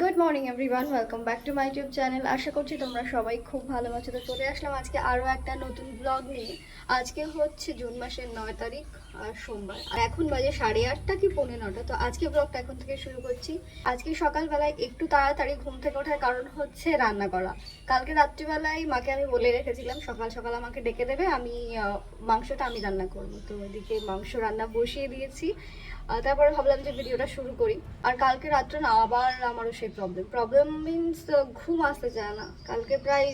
Good morning everyone welcome back to my YouTube channel আশা করছি তোমরা সবাই খুব ভালো আছো। তো চলে আসলাম আজকে আরও একটা নতুন ব্লগ নিয়ে। আজকে হচ্ছে জুন মাসের নয় তারিখ আর সোমবার। আর এখন বাজে সাড়ে আটটা কি পৌনে নটা। তো আজকে ব্লগটা এখন থেকে শুরু করছি। আজকে সকালবেলায় একটু তাড়াতাড়ি ঘুম থেকে ওঠার কারণ হচ্ছে রান্না করা। কালকে রাত্রিবেলায় মাকে আমি বলে রেখেছিলাম, সকাল সকাল আমাকে ডেকে দেবে, আমি মাংসটা আমি রান্না করব। তো ওইদিকে মাংস রান্না বসিয়ে দিয়েছি। তারপরে ভাবলাম যে ভিডিওটা শুরু করি। আর কালকে রাত্রে না, আবার আমারও সেই প্রবলেম প্রবলেম মিনস ঘুম আসতে চায় না। কালকে প্রায়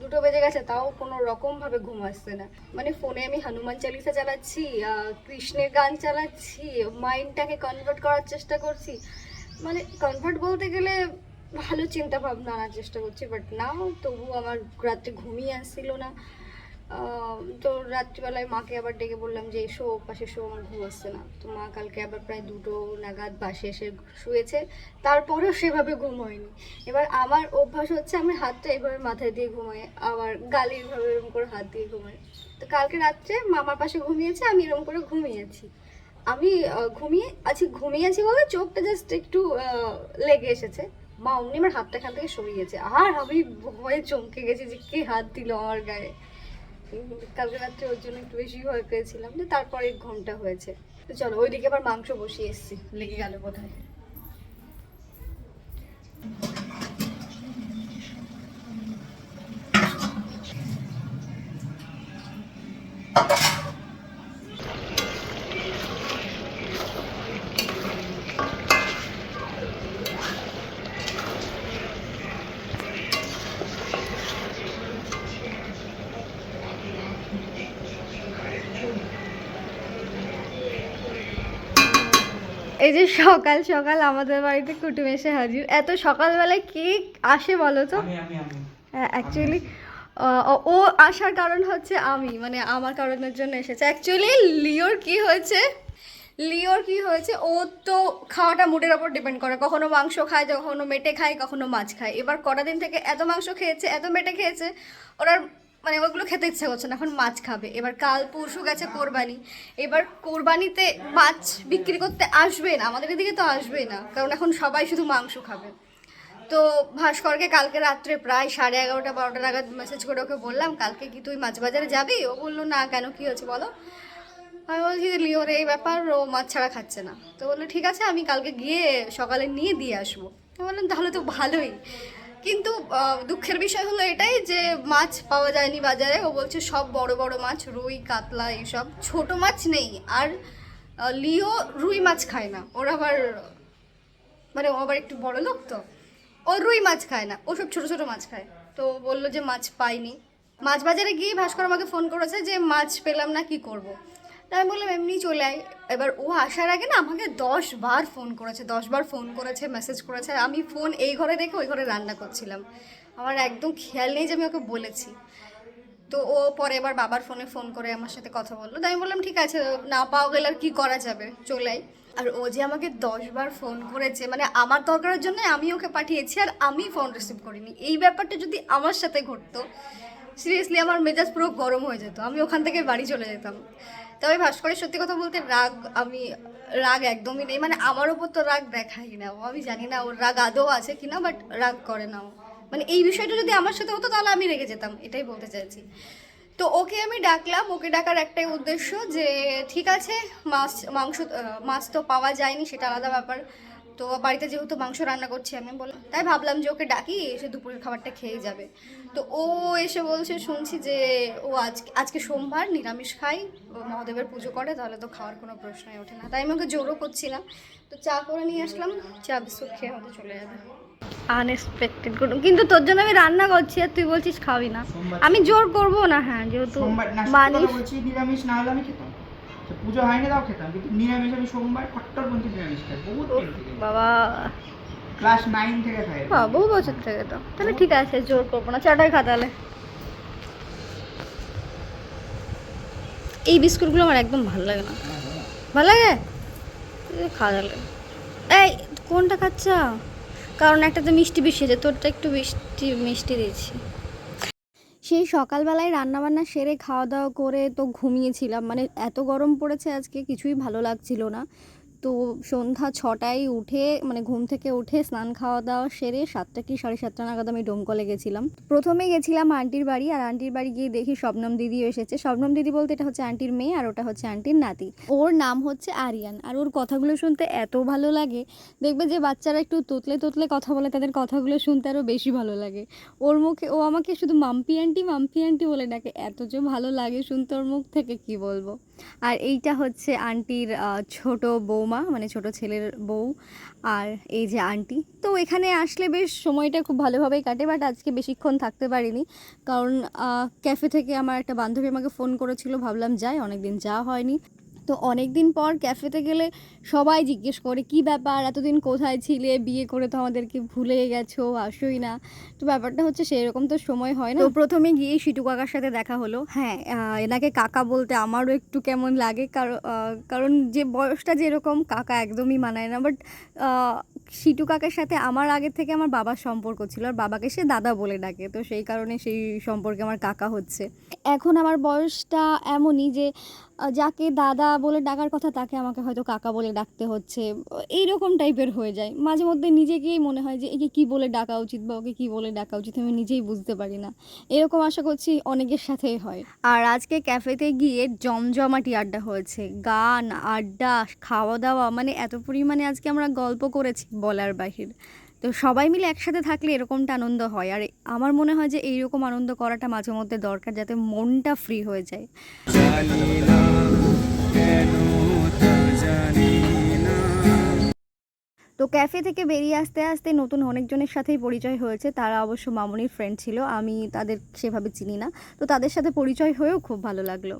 দুটো বেজে গেছে, তাও কোনো রকম ভাবে ঘুম আসছে না। মানে ফোনে আমি হনুমান চালিসা চালাচ্ছি কৃষ্ণের গান চালাচ্ছি মাইন্ডটাকে কনভার্ট করার চেষ্টা করছি। মানে কনভার্ট বলতে গেলে ভালো চিন্তা ভাবনা আনার চেষ্টা করছি বাট না তবু আমার রাত্রে ঘুমিয়ে আসছিল না। তো রাত্রিবেলায় মাকে আবার ডেকে বললাম যে, এসো, পাশে শো আমার ঘুম আসছে না। তো মা কালকে আবার প্রায় দুটো নাগাদ বাসে এসে শুয়েছে। তারপরেও সেভাবে ঘুম হয়নি। এবার আমার অভ্যাস হচ্ছে, আমি হাতটা এইভাবে মাথায় দিয়ে ঘুমাই, আবার গালির ভাবে এরকম করে হাত দিয়ে ঘুমাই। তো কালকে রাত্রে মামার পাশে ঘুমিয়েছে, আমি এরকম করে ঘুমিয়েছি আমি ঘুমিয়ে আছি ঘুমিয়েছি বলে চোখটা জাস্ট একটু লেগে এসেছে। মা অমনি আমার হাতটা এখান থেকে সরিয়েছে আর আমি ভয়ে চমকে গেছি যে, কে হাত দিল আমার গায়ে? কালকে রাত্রে ওর জন্য একটু বেশি ভয় পেয়েছিলাম তারপরে ঘণ্টা হয়েছে। তো চলো, ওইদিকে আবার মাংস বসিয়ে এসছি, লেগে গেল কোথায় এই যে সকাল সকাল আমাদের বাড়িতে কুটুম এসে হাজির। এত সকালবেলায় কে আসে বলো তো? অ্যাকচুয়ালি ও আসার কারণ হচ্ছে আমি মানে আমার কারণের জন্য এসেছে। অ্যাকচুয়ালি লিওর কি হয়েছে? লিওর কি হয়েছে? ও তো খাওয়াটা মুডের ওপর ডিপেন্ড করে। কখনো মাংস খায় কখনো মেটে খায় কখনো মাছ খায়। এবার কটা দিন থেকে এত মাংস খেয়েছে এত মেটে খেয়েছে ওর মানে ওগুলো খেতে ইচ্ছা করছে না। এখন মাছ খাবে। এবার কাল পরশু গেছে কোরবানি। এবার কোরবানিতে মাছ বিক্রি করতে আসবে না। আমাদের এদিকে তো আসবে না। কারণ এখন সবাই শুধু মাংস খাবে। তো ভাস্করকে কালকে রাত্রে প্রায় সাড়ে এগারোটা, বারোটা নাগাদ মেসেজ করে ওকে বললাম, কালকে কি তুই মাছ বাজারে যাবি? ও বলল, না, কেন? কি হয়েছে বলো? আমি বলছি যে, লিওর এই ব্যাপার, ও মাছ ছাড়া খাচ্ছে না। তো বলল, ঠিক আছে, আমি কালকে গিয়ে সকালে নিয়ে দিয়ে আসব। আমি বললাম, তাহলে তো ভালোই। কিন্তু দুঃখের বিষয় হলো এটাই যে মাছ পাওয়া যায়নি বাজারে। ও বলছে সব বড় বড় মাছ, রুই, কাতলা এইসব। ছোট মাছ নেই। আর লিও রুই মাছ খায় না। ওর আবার মানে ও আবার একটু বড় লোক তো। ও রুই মাছ খায় না। ও সব ছোটো ছোটো মাছ খায়। তো বলল যে মাছ পাইনি। মাছ বাজারে গিয়ে ভাস্কর আমাকে ফোন করেছে যে মাছ পেলাম না, কি করব। তা আমি বললাম, এমনি চলে আয়। এবার ও আসার আগে না আমাকে দশ বার ফোন করেছে, দশ বার ফোন করেছে মেসেজ করেছে। আমি ফোন এই ঘরে রেখে ওই ঘরে রান্না করছিলাম। আমার একদম খেয়াল নেই যে আমি ওকে বলেছি। তো ও পরে এবার বাবার ফোনে ফোন করে আমার সাথে কথা বলল। তো আমি বললাম, ঠিক আছে, না পাওয়া গেলে আর কী করা যাবে? চলে আয়। আর ও যে আমাকে দশবার ফোন করেছে মানে আমার দরকারের জন্য আমি ওকে পাঠিয়েছি আর আমি ফোন রিসিভ করিনি। এই ব্যাপারটা যদি আমার সাথে ঘটতো সিরিয়াসলি আমার মেজাজ পুরো গরম হয়ে যেত। আমি ওখান থেকে বাড়ি চলে যেতাম। তবে ভাস্করের সত্যি কথা বলতে রাগ আমি, রাগ একদমই নেই। মানে আমার ওপর তো রাগ দেখাই না ও, আমি জানি না ওর রাগ আদৌ আছে কিনা বাট রাগ করে না ও। মানে এই বিষয়টা যদি আমার সাথে হতো, তাহলে আমি রেগে যেতাম, এটাই বলতে চাইছি। তো ওকে আমি ডাকলাম, ওকে ডাকার একটাই উদ্দেশ্য যে, ঠিক আছে, মাছ, মাংস মাছ তো পাওয়া যায়নি, সেটা আলাদা ব্যাপার। তো বাড়িতে যেহেতু মাংস রান্না করছি আমি বললাম তাই ভাবলাম যে ওকে ডাকি এসে দুপুরের খাবারটা খেয়ে যাবে। তো ও এসে বলছে শুনছি যে ও আজকে আজকে সোমবার নিরামিষ খাই ও মহাদেবের পুজো করে তাহলে তো খাওয়ার কোনো প্রশ্নই ওঠে না। তাই আমি ওকে জোরও করছি না তো চা করে নিয়ে আসলাম চা বিস্কুট খেয়ে হয়তো চলে যাবে। আনএক্সপেক্টেড কিন্তু তোর জন্য আমি রান্না করছি আর তুই বলছিস খাবি না। আমি জোর করব না হ্যাঁ যেহেতু মানিস। নিরামিষ না হলে আমি খেতাম। তো পুজো হয়নি তাও খেতাম কিন্তু নিরামিষ আমি সোমবার কট্টরপন্থী নিরামিষ খাই বহুত বাবা। ক্লাস নাইন থেকে খাই বাহ, বহু বছর থেকে তো। তাহলে ঠিক আছে জোর করব না চাটাই খা তাহলে। এই বিস্কুটগুলো আমার একদম ভালো লাগে না। ভালো লাগে? খাওয়া যাবে এই কোনটা খাচ্ছ? কারণ একটাতে মিষ্টি বেশি আছে তোরটা একটু মিষ্টি মিষ্টি দিয়েছি সেই সকালবেলায় রান্নাবান্না সেরে খাওয়া দাওয়া করে তো ঘুমিয়েছিলাম। মানে এত গরম পড়েছে আজকে, কিছুই ভালো লাগছিল না। তো সন্ধ্যা ছটায় উঠে মানে ঘুম থেকে উঠে স্নান খাওয়া দাওয়া সেরে সাতটা কি সাড়ে সাতটা নাগাদ আমি ডোমকলে গেছিলাম। প্রথমে গেছিলাম আন্টির বাড়ি আর আন্টির বাড়ি গিয়ে দেখি শবনম দিদিও এসেছে। শবনম দিদি বলতে এটা হচ্ছে আন্টির মেয়ে আর ওটা হচ্ছে আন্টির নাতি। ওর নাম হচ্ছে আরিয়ান আর ওর কথাগুলো শুনতে এত ভালো লাগে। দেখবে যে বাচ্চারা একটু তোতলে তোতলে কথা বলে তাদের কথাগুলো শুনতে আরও বেশি ভালো লাগে। ওর মুখে, ও আমাকে শুধু মাম্পি আন্টি মাম্পি আন্টি বলে ডাকে। এত যে ভালো লাগে শুনতে ওর মুখ থেকে, কি বলব? আর এইটা হচ্ছে আন্টির ছোট বৌমা মানে ছোট ছেলের বউ আর এই যে আন্টি। তো এখানে আসলে বেশ সময়টা খুব ভালোভাবেই কাটে, বাট আজকে বেশিক্ষণ থাকতে পারিনি। কারণ ক্যাফে থেকে আমার একটা বান্ধবী আমাকে ফোন করেছিল, ভাবলাম যাই, অনেকদিন যাওয়া হয়নি। তো অনেক দিন পর ক্যাফেতে গেলে সবাই জিজ্ঞেস করে কি ব্যাপার? এতদিন কোথায় ছিলে? বিয়ে করে তো আমাদেরকে ভুলে গেছো আসোই না। তো ব্যাপারটা হচ্ছে সেরকম তো সময় হয় না। তো প্রথমে গিয়ে সিটু কাকার সাথে দেখা হলো। হ্যাঁ এনাকে কাকা বলতে আমারও একটু কেমন লাগে কারণ কারণ যে বয়সটা যেরকম কাকা একদমই মানায় না। বাট সিটু কাকার সাথে আমার আগে থেকে আমার বাবার সম্পর্ক ছিল আর বাবাকে সে দাদা বলে ডাকে। তো সেই কারণে সেই সম্পর্কে আমার কাকা হচ্ছে। এখন আমার বয়সটা এমনই যে যাকে দাদা বলে ডাকার কথা, তাকে আমাকে হয়তো কাকা বলে ডাকতে হচ্ছে। এইরকম টাইপের হয়ে যায়। মাঝে মধ্যে নিজেকেই মনে হয় যে, একে কী বলে ডাকা উচিত বা ওকে কী বলে ডাকা উচিত, আমি নিজেই বুঝতে পারি না। এরকম আশা করছি অনেকের সাথেই হয়। আর আজকে ক্যাফেতে গিয়ে জমজমাটি আড্ডা হয়েছে। গান, আড্ডা খাওয়া দাওয়া মানে এত পরিমাণে আজকে আমরা গল্প করেছি বলার বাহির। তো সবাই মিলে একসাথে থাকলে এরকমটা আনন্দ হয়। আর আমার মনে হয় যে এইরকম আনন্দ করাটা মাঝে মধ্যে দরকার যাতে মনটা ফ্রি হয়ে যায়। তো ক্যাফে থেকে বেরিয়ে আসতে আসতে নতুন অনেকজনের সাথেই পরিচয় হয়েছে। তারা অবশ্য মামনির ফ্রেন্ড ছিল। আমি তাদের সেভাবে চিনি না। তো তাদের সাথে পরিচয় হয়েও খুব ভালো লাগল।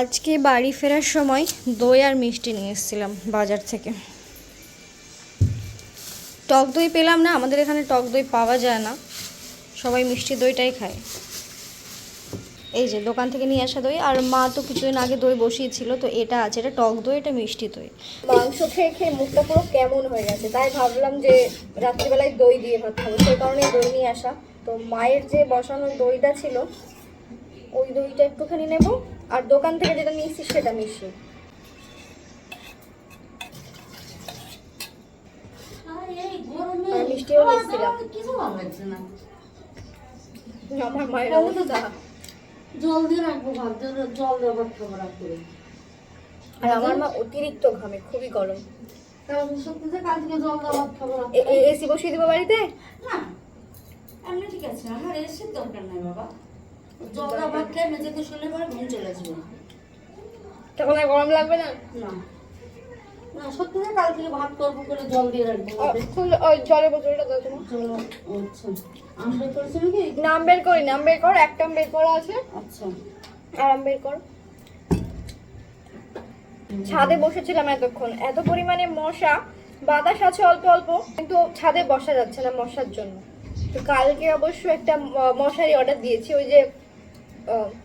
আজকে বাড়ি ফেরার সময় দই আর মিষ্টি নিয়ে এসেছিলাম বাজার থেকে। টক দই পেলাম না, আমাদের এখানে টক দই পাওয়া যায় না। সবাই মিষ্টি দইটাই খায়। এই যে, দোকান থেকে নিয়ে আসা দই। আর মা তো কিছুদিন আগে দই বসিয়েছিল, তো এটা আছে, এটা টক দই, এটা মিষ্টি দই। মাংস খেয়ে খেয়ে মুখটা পুরো কেমন হয়ে গেছে, তাই ভাবলাম যে রাত্রিবেলায় দই দিয়ে ভাত খাব। সেই কারণে দই নিয়ে আসা। তো মায়ের যে বসানো দইটা ছিল, ওই দইটা একটুখানি নেব। আর দোকান থেকে যেটা নিয়েছি, সেটা মিশিয়ে আর মিষ্টিও নিয়েছিলাম আমার মায়ের অবস্থা? জল দিয়ে রাখব ভাত জল দিয়ে ভাত রাখব আর আমার মা অতিরিক্ত ঘামে খুবই গরম। এসি বসিয়ে দেবো বাড়িতে? না এমনি ঠিক আছে। আমার এসির দরকার নাই বাবা। জল ভাত খেয়ে মেঝেতে শুলে পরে ঘুম চলে আসবে তখন আর গরম লাগবে না? না। না সত্যি যে কাল থেকে ভাত করব করে জল দিয়ে রাখব ওই জলের বোতলটা দাও তোমার চলো আচ্ছা। আমরা করেছি নাকি নাম বের করি নাম বের কর একটা বের করা আছে। আচ্ছা। আরাম বের কর। ছাদে বসেছিলাম এতক্ষণ। এত পরিমাণে মশা বাতাস আছে অল্প অল্প কিন্তু ছাদে বসা যাচ্ছে না মশার জন্য। তো কালকে অবশ্য একটা মশারি অর্ডার দিয়েছি ওই যে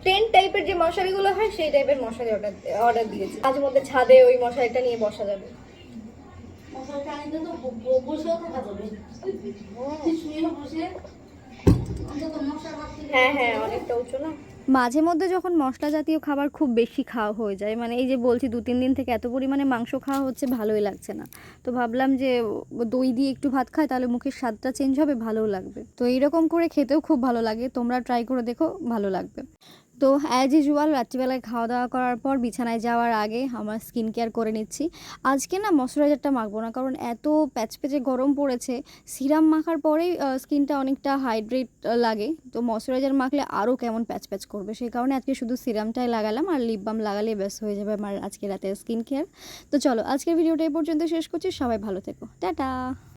টেন্ট টাইপের যে মশারিগুলো হয় সেই টাইপের মশারি অর্ডার অর্ডার দিয়েছি। মাঝে মধ্যে ছাদে ওই মশারিটা নিয়ে বসা যাবে। হ্যাঁ হ্যাঁ অনেকটা উঁচু না? মাঝে মধ্যে যখন মশলা জাতীয় খাবার খুব বেশি খাওয়া হয়ে যায় মানে এই যে বলছি দু তিন দিন থেকে এত পরিমাণে মাংস খাওয়া হচ্ছে ভালোই লাগছে না। তো ভাবলাম যে দই দিয়ে একটু ভাত খায় তাহলে মুখের স্বাদটা চেঞ্জ হবে, ভালোও লাগবে। তো এইরকম করে খেতেও খুব ভালো লাগে, তোমরা ট্রাই করে দেখো, ভালো লাগবে। তো অ্যাজ ইউজুয়াল রাত্রিবেলায় খাওয়া দাওয়া করার পর বিছানায় যাওয়ার আগে আমার স্কিন কেয়ার করে নিচ্ছি। আজকে না ময়শ্চারাইজারটা মাখবো না, কারণ এত প্যাচপ্যাচে গরম পড়েছে সিরাম মাখার পরেই স্কিনটা অনেকটা হাইড্রেট লাগে। তো ময়শ্চারাইজার মাখলে আরও কেমন প্যাচ প্যাচ করবে? সেই কারণে আজকে শুধু সিরামটাই লাগালাম আর লিপ বাম লাগালে ব্যস্ত হয়ে যাবে আমার আজকে রাতের স্কিন কেয়ার তো চলো, আজকের ভিডিওটা এই পর্যন্ত শেষ করছি। সবাই ভালো থেকো। টাটা!